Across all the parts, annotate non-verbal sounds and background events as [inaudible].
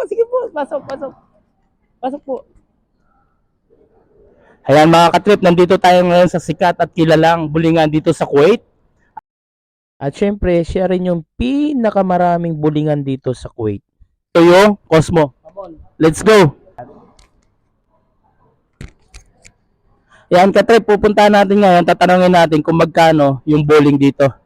po, sige po. Pasok, pasok. Pasok po. Ayan mga katrip, nandito tayo ngayon sa sikat at kilalang bulingan dito sa Kuwait. At syempre, siya rin yung pinakamaraming bulingan dito sa Kuwait. Ito yung Cosmo. Let's go! Yan katrip, pupuntahan natin ngayon, tatanungin natin kung magkano yung bowling dito.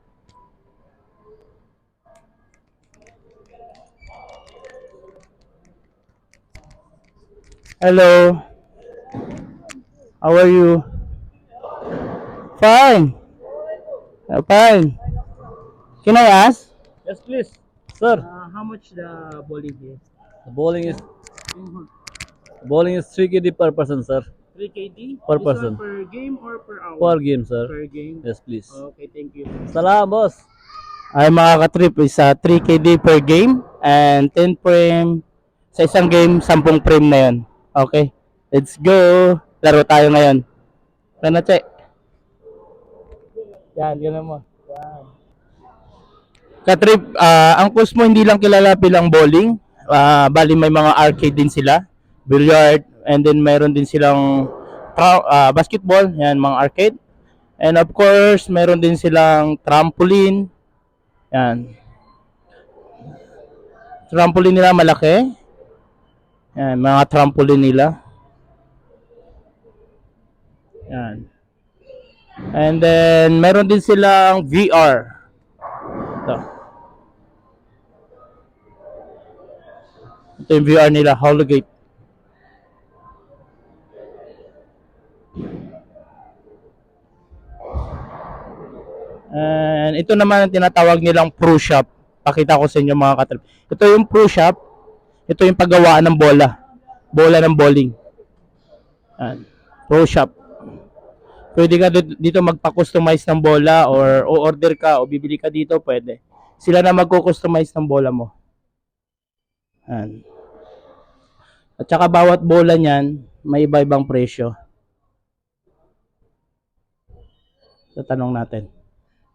Hello. How are you? Fine. Uh, fine. Can I ask? Yes, please. Sir, Uh, how much the bowling is? the bowling is bowling is 3 KD per person, sir. 3 KD? Per This person. per game or per hour? Per game, sir. Per game. Yes, please. Okay, thank you. Salamat, boss. Ay mga katrip is uh, 3 KD per game and 10 frame sa isang game 10 frame na yun. Okay. Let's go. Laro tayo ngayon. Sana check. Yan, ganun mo. Yan. Katrip, ah, ang course mo hindi lang kilala bilang bowling. Ah, bali may mga arcade din sila. Billiard and then mayroon din silang ah, basketball, yan mga arcade. And of course, meron din silang trampoline. Yan. Trampoline nila malaki. Yan, mga trampoline nila. Yan. And then, meron din silang VR. Ito. Ito yung VR nila, Hologate. And ito naman ang tinatawag nilang pro shop. Pakita ko sa inyo mga katrip. Ito yung pro shop. Ito yung paggawaan ng bola. Bola ng bowling. Yan. Pro shop. Pwede ka dito- magpa-customize ng bola or o-order ka o bibili ka dito, pwede. Sila na magko-customize ng bola mo. Yan. At saka bawat bola niyan, may iba-ibang presyo. Tatanong natin.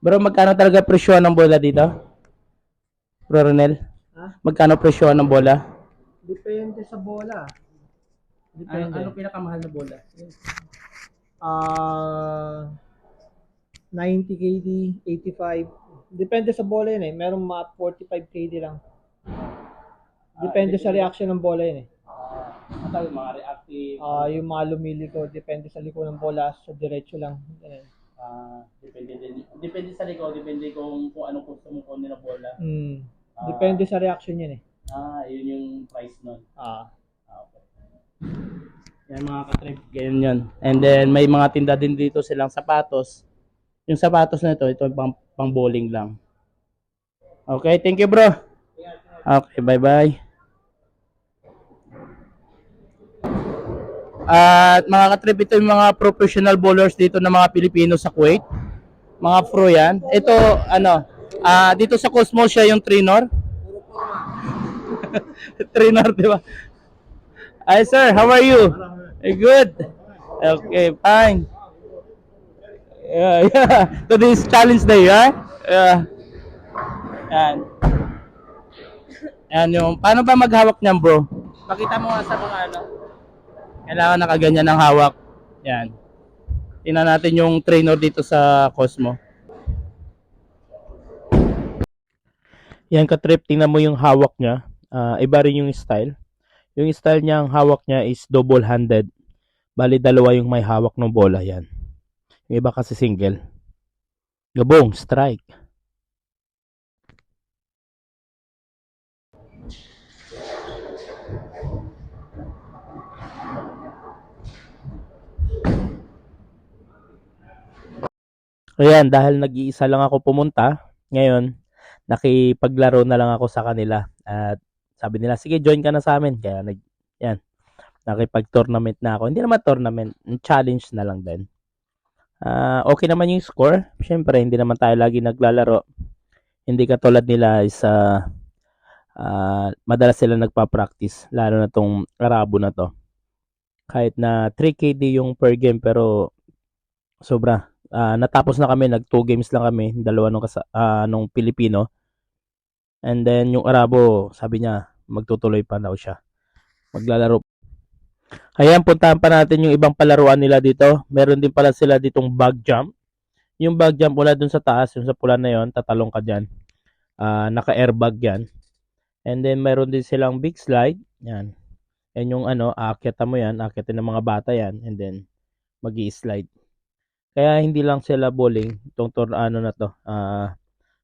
Bro, magkano talaga presyo ng bola dito? Bro Ronel? Ha? Magkano presyo ng bola? Depende sa bola. Ano, Depende. pinakamahal na bola? Ah 90 KD, 85. Depende sa bola yun eh. Merong mga 45 KD lang. Depende sa reaction ng bola yun eh. Ito yung mga reactive, Ah, yung mga lumiliko, depende sa liko ng bola, sa diretso lang. Ah, depende din. Depende sa liko, depende kung, kung anong gusto mo kunin na bola. Mm. Depende sa reaction yun eh. Ah, yun yung price nun. Ah. Ah, okay. Yan mga katrip, ganyan yun. And then may mga tinda din dito silang sapatos. Yung sapatos na ito, ito pang, pang bowling lang. Okay, thank you bro. Okay, bye-bye. At mga katrip, ito yung mga professional bowlers dito ng mga Pilipino sa Kuwait. Mga pro yan. Ito, ano, ah dito sa Cosmo siya yung trainer. [laughs] trainer, di ba? Hi sir, how are you? Eh, good. Okay, fine. Yeah, [laughs] yeah. Today's challenge day, ha? Yeah. Yan. Yan yung, paano ba maghawak niyan bro? Pakita mo nga sa mga ano. Kailangan nakaganyan ng hawak. Yan. Tingnan natin yung trainer dito sa Cosmo. Yan ka-trip, tingnan mo yung hawak niya. Ah, iba rin yung style. Yung style niya, ang hawak niya is double-handed. Bali, dalawa yung may hawak ng bola. Yan. Yung iba kasi single. Gabong, strike. Ayan, dahil nag-iisa lang ako pumunta, ngayon, nakipaglaro na lang ako sa kanila. At sabi nila, sige, join ka na sa amin. Kaya, nag, yan, nakipag-tournament na ako. Hindi naman tournament, challenge na lang din. Ah, okay naman yung score. Siyempre, hindi naman tayo lagi naglalaro. Hindi katulad nila is ah, ah, madalas sila nagpa-practice, lalo na tong Arabo na to. Kahit na 3KD yung per game, pero sobra. Ah, natapos na kami, nag 2 games lang kami, dalawa nung, kasa, ah, nung Pilipino. And then yung Arabo, sabi niya, magtutuloy pa daw siya. Maglalaro. Ayan, puntahan pa natin yung ibang palaruan nila dito. Meron din pala sila ditong bug jump. Yung bug jump wala dun sa taas, yung sa pula na yon, tatalong ka dyan. Ah, naka-airbag yan. And then meron din silang big slide. Yan. Yan yung ano, aakyatan mo yan, aakyatin ng mga bata yan. And then, mag slide Kaya hindi lang sila bowling. Itong tour, ano na to, ah,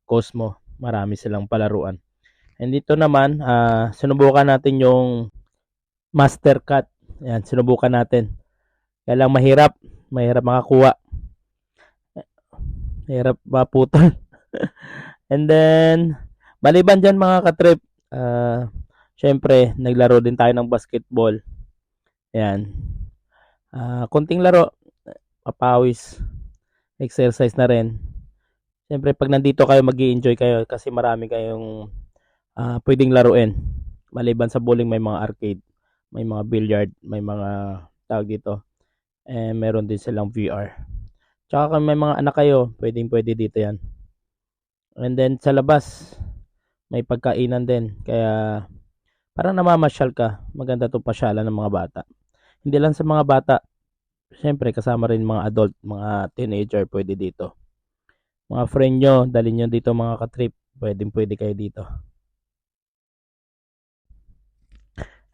Cosmo. Marami silang palaruan. And dito naman, ah, sinubukan natin yung master cut. Yan, sinubukan natin. Kaya lang mahirap. Mahirap makakuha. Mahirap maputol. [laughs] And then, maliban dyan mga katrip, ah, syempre, naglaro din tayo ng basketball. Yan. Ah, konting laro, papawis, exercise na rin. Syempre, pag nandito kayo, mag enjoy kayo kasi marami kayong ah, pwedeng laruin. Maliban sa bowling, may mga arcade, may mga billiard, may mga tawag dito. Eh, meron din silang VR. Tsaka kung may mga anak kayo, pwedeng pwede dito yan. And then sa labas, may pagkainan din. Kaya parang namamasyal ka. Maganda itong pasyalan ng mga bata. Hindi lang sa mga bata. Siyempre, kasama rin mga adult, mga teenager pwede dito. Mga friend nyo, dali nyo dito mga katrip. Pwedeng pwede kayo dito.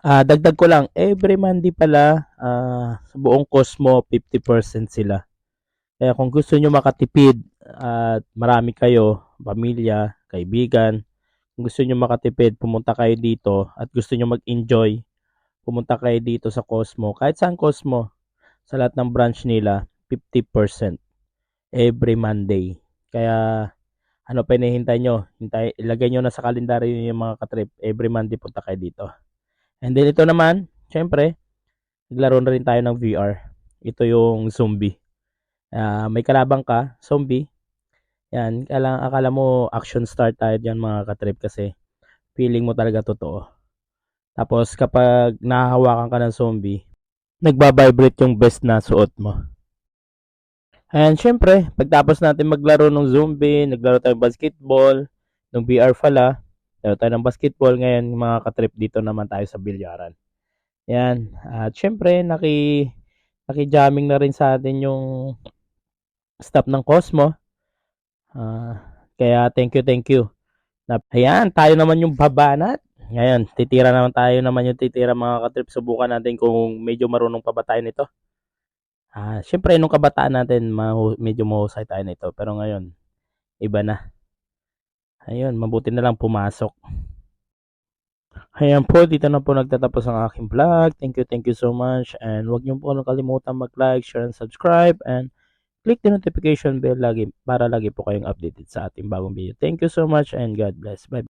Ah, dagdag ko lang, every Monday pala, ah, sa buong Cosmo, 50% sila. Kaya kung gusto nyo makatipid at marami kayo, pamilya, kaibigan, kung gusto nyo makatipid, pumunta kayo dito at gusto nyo mag-enjoy, pumunta kayo dito sa Cosmo. Kahit saan Cosmo, sa lahat ng branch nila, 50% every Monday. Kaya, ano pa hinihintay nyo? Hintay, ilagay nyo na sa kalendaryo yung mga katrip. Every Monday punta kayo dito. And then ito naman, syempre, naglaro na rin tayo ng VR. Ito yung zombie. Ah, may kalabang ka, zombie. Yan, akala, akala mo action star tayo dyan mga katrip kasi feeling mo talaga totoo. Tapos kapag nahahawakan ka ng zombie, nagbabibrate yung best na suot mo. And syempre, pagtapos natin maglaro ng zombie, naglaro tayo basketball, ng VR pala, naglaro tayo ng basketball, ngayon mga katrip dito naman tayo sa bilyaran. Yan, at syempre, naki, naki-jamming na rin sa atin yung staff ng Cosmo. Ah, kaya thank you, thank you. Ayan, tayo naman yung babanat. Ngayon, titira naman tayo naman yung titira mga katrip. Subukan natin kung medyo marunong pa ba tayo nito. Ah, syempre nung kabataan natin, medyo mahusay tayo nito. Pero ngayon, iba na. Ayun, mabuti na lang pumasok. Ayan po, dito na po nagtatapos ang aking vlog. Thank you, thank you so much. And huwag niyo po kalimutan mag-like, share, and subscribe. And click the notification bell lagi para lagi po kayong updated sa ating bagong video. Thank you so much and God bless. Bye.